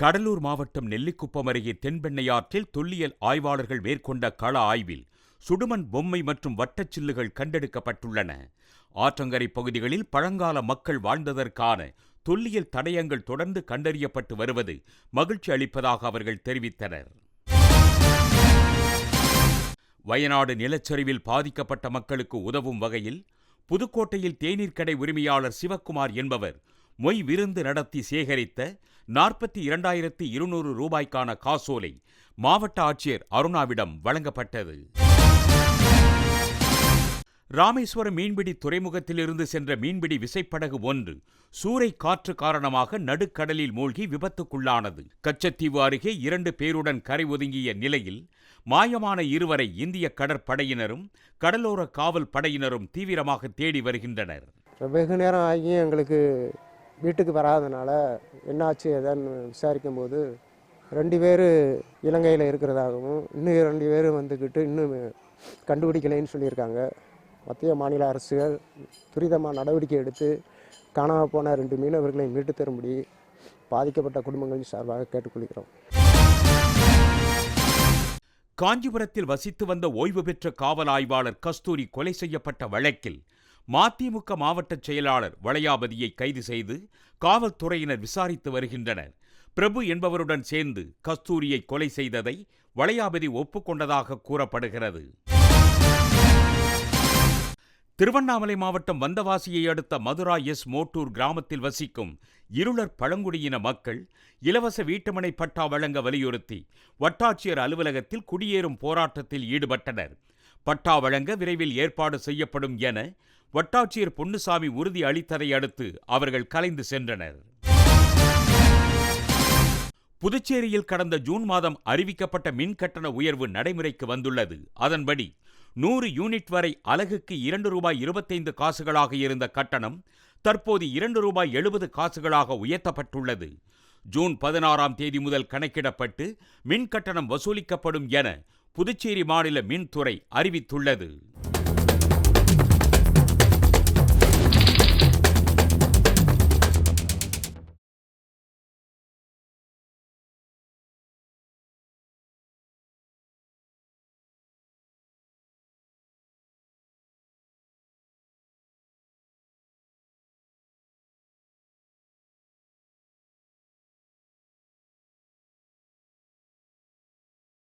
கடலூர் மாவட்டம் நெல்லிக்குப்பம் அருகே தென்பெண்ணையாற்றில் தொல்லியல் ஆய்வாளர்கள் மேற்கொண்ட கள ஆய்வில் சுடுமண் பொம்மை மற்றும் வட்டச்சில்லுகள் கண்டெடுக்கப்பட்டுள்ளன. ஆற்றங்கரை பகுதிகளில் பழங்கால மக்கள் வாழ்ந்ததற்கான தொல்லியல் தடயங்கள் தொடர்ந்து கண்டறியப்பட்டு வருவது மகிழ்ச்சி அளிப்பதாக அவர்கள் தெரிவித்தனர். வயநாடு நிலச்சரிவில் பாதிக்கப்பட்ட மக்களுக்கு உதவும் வகையில் புதுக்கோட்டையில் தேநீர் கடை உரிமையாளர் சிவக்குமார் என்பவர் மொய் விருந்து நடத்தி சேகரித்த நாற்பத்தி இரண்டாயிரத்தி இருநூறு ரூபாய்க்கான காசோலை மாவட்ட ஆட்சியர் அருணாவிடம் வழங்கப்பட்டது. ராமேஸ்வரம் மீன்பிடி துறைமுகத்திலிருந்து சென்ற மீன்பிடி விசைப்படகு ஒன்று சூறை காற்று காரணமாக நடுக்கடலில் மூழ்கி விபத்துக்குள்ளானது. கச்சத்தீவு அருகே இரண்டு பேருடன் கரை ஒதுங்கிய நிலையில் மாயமான இருவரை இந்திய கடற்படையினரும் கடலோர காவல் படையினரும் தீவிரமாக தேடி வருகின்றனர். வெகு நேரம் ஆகியும் எங்களுக்கு வீட்டுக்கு வராதனால என்னாச்சு எதான்னு விசாரிக்கும் போது ரெண்டு பேர் இலங்கையில் இருக்கிறதாகவும் இன்னும் ரெண்டு பேர் வந்துக்கிட்டு இன்னும் கண்டுபிடிக்கலைன்னு சொல்லியிருக்காங்க. மத்திய மாநில அரசுகள் துரிதமாக நடவடிக்கை எடுத்து காணாமல் போன ரெண்டு மீனவர்களை மீட்டு தரும்படி பாதிக்கப்பட்ட குடும்பங்களின் சார்பாக கேட்டுக்கொள்கிறோம். காஞ்சிபுரத்தில் வசித்து வந்த ஓய்வு பெற்ற காவல் ஆய்வாளர் கஸ்தூரி கொலை செய்யப்பட்ட வழக்கில் மதிமுக மாவட்ட செயலாளர் வளையாபதியை கைது செய்து காவல்துறையினர் விசாரித்து வருகின்றனர். பிரபு என்பவருடன் சேர்ந்து கஸ்தூரியை கொலை செய்ததை வளையாபதி ஒப்புக்கொண்டதாக கூறப்படுகிறது. திருவண்ணாமலை மாவட்டம் வந்தவாசியை அடுத்த மதுரா எஸ் மோட்டூர் கிராமத்தில் வசிக்கும் இருளர் பழங்குடியின மக்கள் இலவச வீட்டுமனை பட்டா வழங்க வலியுறுத்தி வட்டாட்சியர் அலுவலகத்தில் குடியேறும் போராட்டத்தில் ஈடுபட்டனர். பட்டா வழங்க விரைவில் ஏற்பாடு செய்யப்படும் என வட்டாட்சியர் பொன்னுசாமி உறுதி அளித்ததை அடுத்து அவர்கள் கலைந்து சென்றனர். புதுச்சேரியில் கடந்த ஜூன் மாதம் அறிவிக்கப்பட்ட மின் கட்டண உயர்வு நடைமுறைக்கு வந்துள்ளது. அதன்படி நூறு யூனிட் வரை அலகுக்கு இரண்டு ரூபாய் இருபத்தைந்து காசுகளாக இருந்த கட்டணம் தற்போது இரண்டு ரூபாய் எழுபது காசுகளாக உயர்த்தப்பட்டுள்ளது. ஜூன் பதினாறாம் தேதி முதல் கணக்கிடப்பட்டு மின் கட்டணம் வசூலிக்கப்படும் என புதுச்சேரி மாநில மின்துறை அறிவித்துள்ளது.